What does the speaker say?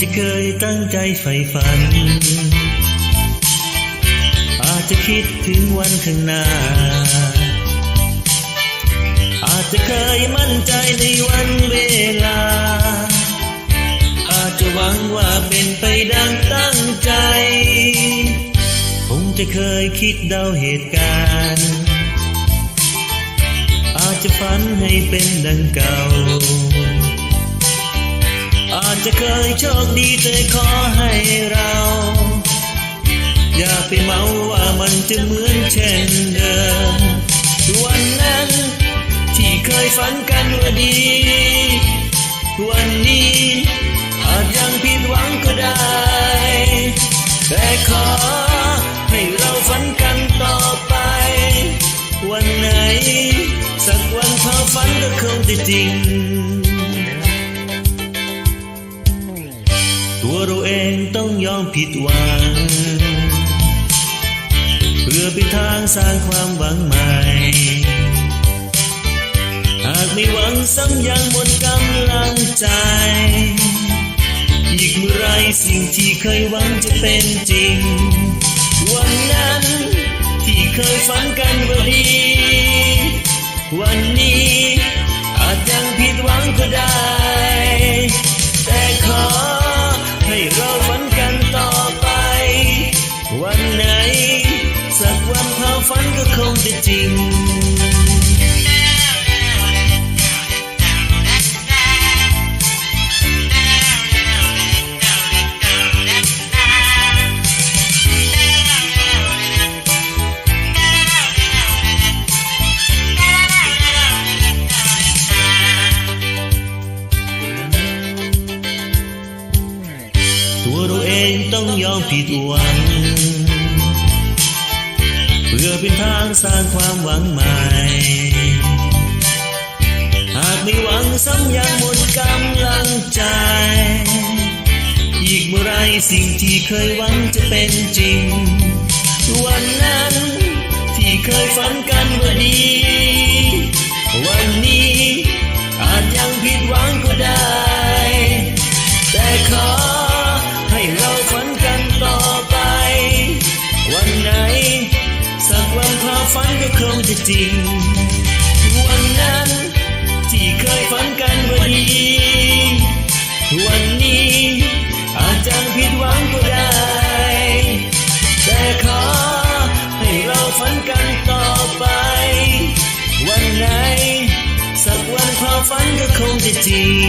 จะเคยตั้งใจใฝ่ฝัน อาจจะคิดถึงวันข้างหน้า อาจจะเคยมั่นใจในวันเวลา อาจจะหวังว่าเป็นไปดังตั้งใจ คงจะเคยคิดเดาเหตุการณ์ อาจจะฝันให้เป็นดังเก่า อาจจะเคยโชคดีแต่ขอให้เรา อย่าไปเมาว่ามันจะเหมือนเช่นเดิมวันนั้นที่เคยฝันกันว่าดี วันนี้อาจยังผิดหวังก็ได้ แต่ขอให้เราฝันกันต่อไป วันไหน สักวันความฝันก็คงจะจริง เราเองต้องยอมผิดหวัง เพื่อเป็นทางสร้างความหวังใหม่ หากไม่หวังซ้ำยังหมดกำลังใจอีกเมื่อไรสิ่งที่เคยหวังจะเป็นจริง วันนั้นที่เคยฝันกันว่าดี วันนี้อาจยังผิดหวังก็ได้ ต้องยอมผิดหวัง เพื่อเป็นทางสร้างความหวังใหม่ หากไม่หวังซ้ำยังหมดกำลังใจ อีกเมื่อไรสิ่งที่เคยหวังจะเป็นจริง วันนั้นที่เคยฝันกันว่าดี ฝันก็คงจะจริง วันนั้นที่เคยฝันกันว่าดีวันนี้อาจจะผิดหวังก็ได้ แต่ขอให้เราฝันกันต่อไป วันไหน สักวันความฝันก็คงจะจริง